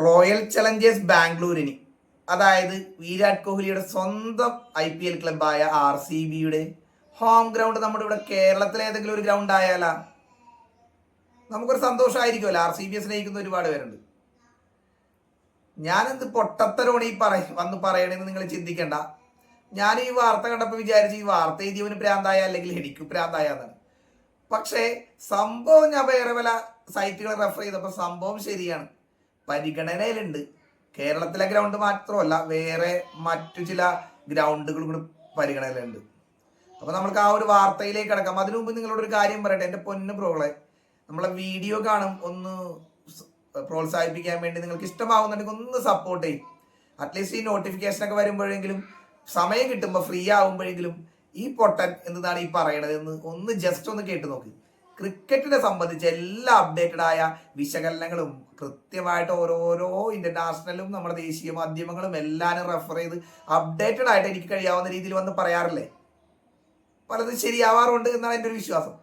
Royal Challengers ബാംഗ്ലൂരിന്. അതായത് വിരാട് കോഹ്ലിയുടെ സ്വന്തം ഐ പി എൽ ക്ലബായ ആർ സി ബിയുടെ ഹോം ഗ്രൗണ്ട് നമ്മുടെ ഇവിടെ കേരളത്തിലെ ഏതെങ്കിലും ഒരു ഗ്രൗണ്ട് ആയാലാ? നമുക്കൊരു സന്തോഷമായിരിക്കുമല്ലോ ആർ സി ബിയെ സ്നേഹിക്കുന്ന ഒരുപാട് പേരുണ്ട്. ഞാനെന്ത് പൊട്ടത്തരോട് ഈ പറ വന്ന് പറയണെന്ന് നിങ്ങൾ ചിന്തിക്കണ്ട. ഞാൻ ഈ വാർത്ത കണ്ടപ്പോൾ വിചാരിച്ചു ഈ വാർത്ത എഴുതിയവന് പ്രാന്തായ അല്ലെങ്കിൽ ഹെഡിക്കു പ്രാന്തായ എന്നാണ്. പക്ഷേ സംഭവം ഞാൻ വേറെ പല സൈറ്റുകൾ റെഫർ ചെയ്തപ്പോൾ സംഭവം ശരിയാണ്. പരിഗണനയിലുണ്ട്. കേരളത്തിലെ ഗ്രൗണ്ട് മാത്രമല്ല വേറെ മറ്റു ചില ഗ്രൗണ്ടുകളും കൂടി പരിഗണനയിലുണ്ട്. അപ്പോൾ നമ്മൾക്ക് ആ ഒരു വാർത്തയിലേക്ക് കിടക്കാം. അതിനു മുമ്പ് നിങ്ങളോട് ഒരു കാര്യം പറയട്ടെ. എന്റെ പൊന്നു പ്രോളെ നമ്മളെ വീഡിയോ കാണും ഒന്ന് പ്രോത്സാഹിപ്പിക്കാൻ വേണ്ടി നിങ്ങൾക്ക് ഇഷ്ടമാവുന്നുണ്ടെങ്കിൽ ഒന്ന് സപ്പോർട്ട് ചെയ്യും. അറ്റ്ലീസ്റ്റ് ഈ നോട്ടിഫിക്കേഷൻ ഒക്കെ വരുമ്പോഴെങ്കിലും സമയം കിട്ടുമ്പോൾ ഫ്രീ ആവുമ്പോഴെങ്കിലും ഈ പൊട്ടൻ എന്നതാണ് ഈ പറയണത് എന്ന് ഒന്ന് ജസ്റ്റ് ഒന്ന് കേട്ട് നോക്ക്. ക്രിക്കറ്റിനെ സംബന്ധിച്ച് എല്ലാ അപ്ഡേറ്റഡ് ആയ വിശകലനങ്ങളും കൃത്യമായിട്ട് ഓരോരോ ഇന്റർനാഷണലും നമ്മുടെ ദേശീയ മാധ്യമങ്ങളും എല്ലാവരും റെഫർ ചെയ്ത് അപ്ഡേറ്റഡ് ആയിട്ട് എനിക്ക് കഴിയാവുന്ന രീതിയിൽ വന്ന് പറയാറില്ലേ? പലതും ശരിയാവാറുണ്ട് എന്നാണ് എന്റെ ഒരു വിശ്വാസം.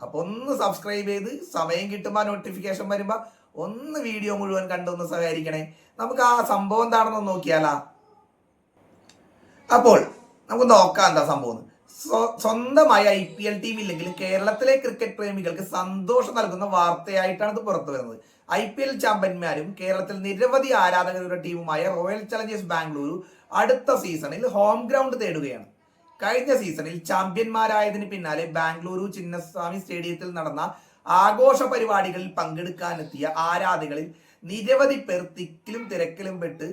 അപ്പോൾ ഒന്ന് സബ്സ്ക്രൈബ് ചെയ്ത് സമയം കിട്ടുമ്പോൾ നോട്ടിഫിക്കേഷൻ വരുമ്പോൾ ഒന്ന് വീഡിയോ മുഴുവൻ കണ്ടൊന്ന് സഹകരിക്കണേ. നമുക്ക് ആ സംഭവം എന്താണെന്ന് നോക്കിയാലാ. അപ്പോൾ നമുക്ക് നോക്കാം എന്താ സംഭവം സ്വന്തമായി ഐ പി എൽ ടീം ഇല്ലെങ്കിലും കേരളത്തിലെ ക്രിക്കറ്റ് പ്രേമികൾക്ക് സന്തോഷം നൽകുന്ന വാർത്തയായിട്ടാണ് ഇത് പുറത്തു വരുന്നത്. ഐ പി എൽ ചാമ്പ്യന്മാരും കേരളത്തിൽ നിരവധി ആരാധകരുടെ ടീമുമായ റോയൽ ചലഞ്ചേഴ്സ് ബാംഗ്ലൂരു അടുത്ത സീസണിൽ ഹോം ഗ്രൗണ്ട് തേടുകയാണ്. കഴിഞ്ഞ സീസണിൽ ചാമ്പ്യന്മാരായതിന് പിന്നാലെ ബാംഗ്ലൂരു ചിന്നസ്വാമി സ്റ്റേഡിയത്തിൽ നടന്ന ആഘോഷ പരിപാടികളിൽ പങ്കെടുക്കാനെത്തിയ ആരാധകരിൽ നിരവധി പേർ തിക്കിലും തിരക്കിലും പെട്ട്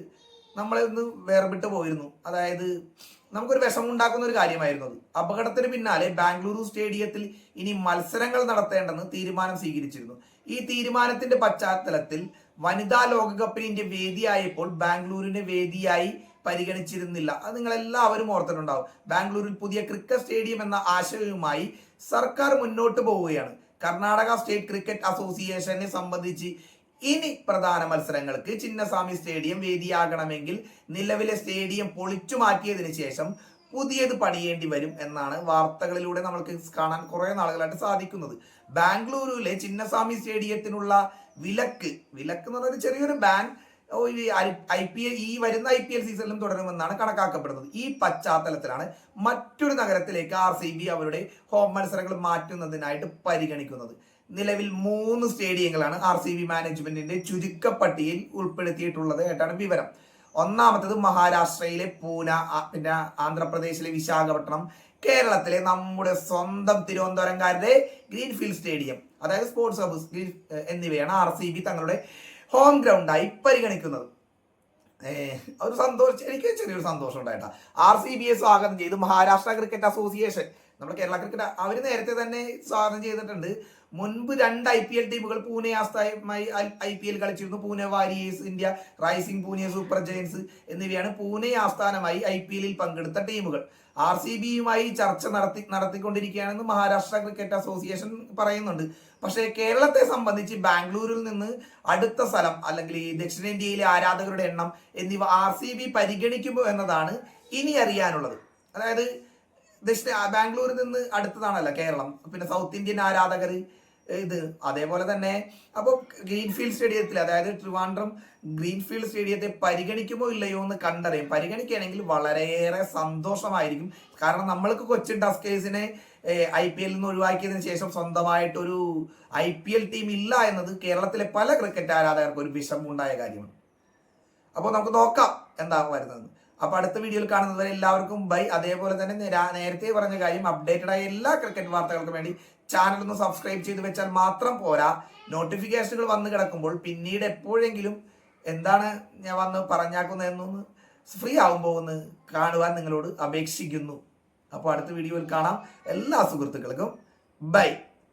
നമ്മളെ ഒന്ന് വേർപെട്ട് പോയിരുന്നു. അതായത് നമുക്കൊരു വിഷമം ഉണ്ടാക്കുന്ന ഒരു കാര്യമായിരുന്നു അത്. അപകടത്തിന് പിന്നാലെ ബാംഗ്ലൂരു സ്റ്റേഡിയത്തിൽ ഇനി മത്സരങ്ങൾ നടത്തേണ്ടെന്ന് തീരുമാനം സ്വീകരിച്ചിരുന്നു. ഈ തീരുമാനത്തിന്റെ പശ്ചാത്തലത്തിൽ വനിതാ ലോകകപ്പിന് ഇന്ത്യ വേദിയായപ്പോൾ ബാംഗ്ലൂരിനെ വേദിയായി പരിഗണിച്ചിരുന്നില്ല. അത് നിങ്ങൾ എല്ലാവരും ഓർത്തിട്ടുണ്ടാവും. ബാംഗ്ലൂരിൽ പുതിയ ക്രിക്കറ്റ് സ്റ്റേഡിയം എന്ന ആശയവുമായി സർക്കാർ മുന്നോട്ട് പോവുകയാണ്. കർണാടക സ്റ്റേറ്റ് ക്രിക്കറ്റ് അസോസിയേഷനെ സംബന്ധിച്ച് ഇനി പ്രധാന മത്സരങ്ങൾക്ക് ചിന്നസ്വാമി സ്റ്റേഡിയം വേദിയാകണമെങ്കിൽ നിലവിലെ സ്റ്റേഡിയം പൊളിച്ചു മാറ്റിയതിനു ശേഷം പുതിയത് പണിയേണ്ടി വരും എന്നാണ് വാർത്തകളിലൂടെ നമ്മൾക്ക് കാണാൻ കുറെ നാളുകളായിട്ട് സാധിക്കുന്നത്. ബാംഗ്ലൂരുവിലെ ചിന്നസ്വാമി സ്റ്റേഡിയത്തിനുള്ള വിലക്ക് വിലക്ക് എന്ന് പറയുന്നത് ചെറിയൊരു ബാൻ ഐ പി എൽ ഈ വരുന്ന ഐ പി എൽ സീസണിലും തുടരുമെന്നാണ് കണക്കാക്കപ്പെടുന്നത്. ഈ പശ്ചാത്തലത്തിലാണ് മറ്റൊരു നഗരത്തിലേക്ക് ആർ സി ബി അവരുടെ ഹോം മത്സരങ്ങൾ മാറ്റുന്നതിനായിട്ട് പരിഗണിക്കുന്നത്. നിലവിൽ മൂന്ന് സ്റ്റേഡിയങ്ങളാണ് ആർ സി ബി മാനേജ്മെന്റിന്റെ ചുരുക്കപ്പട്ടികയിൽ ഉൾപ്പെടുത്തിയിട്ടുള്ളത് ആയിട്ടാണ് വിവരം. ഒന്നാമത്തത് മഹാരാഷ്ട്രയിലെ പൂന പിന്നെ ആന്ധ്രാപ്രദേശിലെ വിശാഖപട്ടണം കേരളത്തിലെ നമ്മുടെ സ്വന്തം തിരുവനന്തപുരംകാരുടെ ഗ്രീൻഫീൽഡ് സ്റ്റേഡിയം അതായത് സ്പോർട്സ് ഹബ്സ് എന്നിവയാണ് ആർ സി ബി തങ്ങളുടെ ഹോം ഗ്രൗണ്ടായി പരിഗണിക്കുന്നത്. ഒരു സന്തോഷം എനിക്ക് ചെറിയൊരു സന്തോഷം ഉണ്ടായിട്ടാ. ആർ സി ബിയെ സ്വാഗതം ചെയ്തു മഹാരാഷ്ട്ര ക്രിക്കറ്റ് അസോസിയേഷൻ നമ്മുടെ കേരള ക്രിക്കറ്റ് അവർ നേരത്തെ തന്നെ സ്വാഗതം ചെയ്തിട്ടുണ്ട്. മുൻപ് രണ്ട് ഐ പി എൽ ടീമുകൾ പൂനെ ആസ്ഥാനമായി ഐ പി എൽ കളിച്ചിരുന്നു. Pune warriors India rising Pune super giants എന്നിവയാണ് പൂനെ ആസ്ഥാനമായി ഐ പി എല്ലിൽ പങ്കെടുത്ത ടീമുകൾ. ആർ സി ബിയുമായി ചർച്ച നടത്തി നടത്തിക്കൊണ്ടിരിക്കുകയാണെന്ന് മഹാരാഷ്ട്ര ക്രിക്കറ്റ് അസോസിയേഷൻ പറയുന്നുണ്ട്. പക്ഷേ കേരളത്തെ സംബന്ധിച്ച് ബാംഗ്ലൂരിൽ നിന്ന് അടുത്ത സ്ഥലം അല്ലെങ്കിൽ ഈ ദക്ഷിണേന്ത്യയിലെ ആരാധകരുടെ എണ്ണം എന്നിവ ആർ സി ബി പരിഗണിക്കുമ്പോൾ എന്നതാണ് ഇനി അറിയാനുള്ളത്. അതായത് ദക്ഷിണ ബാംഗ്ലൂരിൽ നിന്ന് അടുത്തതാണല്ലോ കേരളം. പിന്നെ സൗത്ത് ഇന്ത്യൻ ആരാധകർ ഇത്. അതേപോലെ തന്നെ അപ്പോൾ ഗ്രീൻഫീൽഡ് സ്റ്റേഡിയത്തിൽ അതായത് ട്രിവാൻഡ്രം ഗ്രീൻഫീൽഡ് സ്റ്റേഡിയത്തെ പരിഗണിക്കുമോ ഇല്ലയോ എന്ന് കണ്ടറിയും. പരിഗണിക്കുകയാണെങ്കിൽ വളരെയേറെ സന്തോഷമായിരിക്കും. കാരണം നമ്മൾക്ക് കൊച്ചിൻ ടസ്കേഴ്സിനെ ഐ പി എല്ലിൽ നിന്ന് ഒഴിവാക്കിയതിന് ശേഷം സ്വന്തമായിട്ടൊരു ഐ പി എൽ ടീം ഇല്ല എന്നത് കേരളത്തിലെ പല ക്രിക്കറ്റ് ആരാധകർക്ക് ഒരു വിഷമമുണ്ടായ കാര്യമാണ്. അപ്പോൾ നമുക്ക് നോക്കാം എന്താ വരുന്നത്. അപ്പോൾ അടുത്ത വീഡിയോയിൽ കാണുന്നതുവരെ എല്ലാവർക്കും ബൈ. അതേപോലെ തന്നെ നേരത്തെ പറഞ്ഞ കാര്യം അപ്ഡേറ്റഡ് ആയ എല്ലാ ക്രിക്കറ്റ് വാർത്തകൾക്കും വേണ്ടി ചാനൽ ഒന്ന് സബ്സ്ക്രൈബ് ചെയ്ത് വെച്ചാൽ മാത്രം പോരാ. നോട്ടിഫിക്കേഷനുകൾ വന്നു കിടക്കുമ്പോൾ പിന്നീട് എപ്പോഴെങ്കിലും എന്താണ് ഞാൻ വന്ന് പറഞ്ഞാക്കുന്നതെന്നൊന്ന് ഫ്രീ ആകുമ്പോൾ ഒന്ന് കാണുവാൻ നിങ്ങളോട് അപേക്ഷിക്കുന്നു. അപ്പോൾ അടുത്ത വീഡിയോയിൽ കാണാം. എല്ലാ സുഹൃത്തുക്കൾക്കും ബൈ.